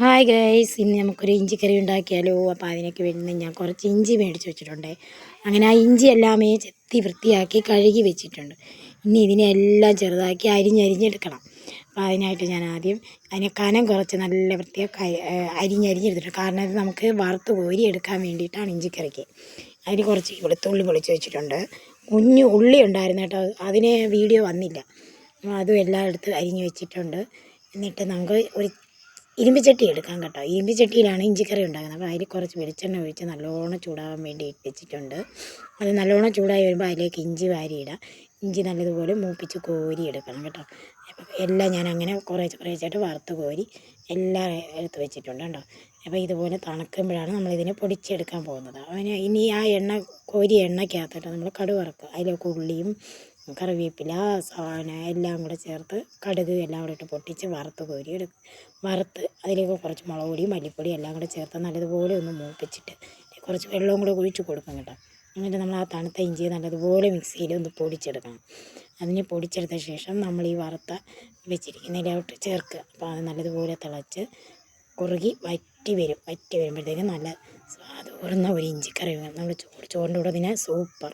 Hi guys ഇന്ന് നമുക്കൊരു ഇഞ്ചി കറി ഉണ്ടാക്കിയാലോ? അപ്പോൾ അതിനൊക്കെ വേണ്ടി ഞാൻ കുറച്ച് ഇഞ്ചി മേടിച്ച് വെച്ചിട്ടുണ്ട്. അങ്ങനെ ആ ഇഞ്ചി എല്ലാം ചെത്തി വൃത്തിയാക്കി കഴുകി വെച്ചിട്ടുണ്ട്. ഇനി ഇതിനെ എല്ലാം ചെറുതാക്കി അരിഞ്ഞരിഞ്ഞെടുക്കണം അപ്പോൾ അതിനായിട്ട് ഞാൻ ആദ്യം അതിനെ കനം കുറച്ച് നല്ല വൃത്തിയാക്കി അരിഞ്ഞരിഞ്ഞെടുത്തിട്ടുണ്ട് കാരണം ഇത് നമുക്ക് വറുത്ത് കോരി എടുക്കാൻ വേണ്ടിയിട്ടാണ് ഇഞ്ചിക്കറിക്ക് അതിന് കുറച്ച് വെളുത്തുള്ളി പൊളിച്ച് വെച്ചിട്ടുണ്ട്. കുഞ്ഞു ഉള്ളി ഉണ്ടായിരുന്നു കേട്ടോ. അതിന് വീഡിയോ വന്നില്ല. അതും എല്ലാം എടുത്ത് അരിഞ്ഞ് വെച്ചിട്ടുണ്ട്. എന്നിട്ട് നമുക്ക് ഒരു ഇരുമ്പിച്ചട്ടി എടുക്കാം കേട്ടോ. ഇരുമ്പിച്ചട്ടിയിലാണ് ഇഞ്ചിക്കറി ഉണ്ടാക്കുന്നത്. അപ്പോൾ അതിൽ കുറച്ച് വെളിച്ചെണ്ണ ഒഴിച്ച് നല്ലോണം ചൂടാവാൻ വേണ്ടി വെച്ചിട്ടുണ്ട് അത് നല്ലോണം ചൂടായി വരുമ്പോൾ അതിലേക്ക് ഇഞ്ചി വാരിയിടാം. ഇഞ്ചി നല്ലതുപോലെ മൂപ്പിച്ച് കോരി എടുക്കണം കേട്ടോ. അപ്പോൾ എല്ലാം ഞാൻ അങ്ങനെ കുറേശ്ശെ കുറേശ്ശായിട്ട് വറുത്ത് കോരി എല്ലാം എടുത്ത് വെച്ചിട്ടുണ്ട് കേട്ടോ. അപ്പോൾ ഇതുപോലെ തണുക്കുമ്പോഴാണ് നമ്മളിതിനെ പൊടിച്ചെടുക്കാൻ പോകുന്നത്. അതിന് ഇനി ആ എണ്ണ കോരി എണ്ണയ്ക്കകത്തോട്ട് നമ്മൾ കടുവറക്കുക അതിലേക്ക് ഉള്ളിയും കറിവേപ്പില സവാള എല്ലാം കൂടെ ചേർത്ത് കടുക് എല്ലാം കൂടെ ഇട്ട് പൊട്ടിച്ച് വറുത്ത് കോരി എടുക്കും വറുത്ത് അതിലേക്ക് കുറച്ച് മുളക് പൊടി മല്ലിപ്പൊടി എല്ലാം കൂടെ ചേർത്ത് നല്ലതുപോലെ ഒന്ന് മൂപ്പിച്ചിട്ട് കുറച്ച് വെള്ളവും കൂടെ ഒഴിച്ച് കൊടുക്കും കേട്ടോ. എന്നിട്ട് നമ്മൾ ആ തണുത്ത ഇഞ്ചി നല്ലതുപോലെ മിക്സിയിൽ ഒന്ന് പൊടിച്ചെടുക്കണം. അതിന് പൊടിച്ചെടുത്ത ശേഷം നമ്മൾ ഈ വറുത്ത വെച്ചിരിക്കുന്നതിലോട്ട് ചേർക്കുക. അപ്പോൾ അത് നല്ലതുപോലെ തിളച്ച് കുറുകി വറ്റി വരും. വറ്റി വരുമ്പോഴത്തേക്കും നല്ല സ്വാദൂർന്ന ഒരു ഇഞ്ചിക്കറി നമ്മൾ ചോറ് ചോറിന്റെ കൂടെ തന്നെ സൂപ്പർ.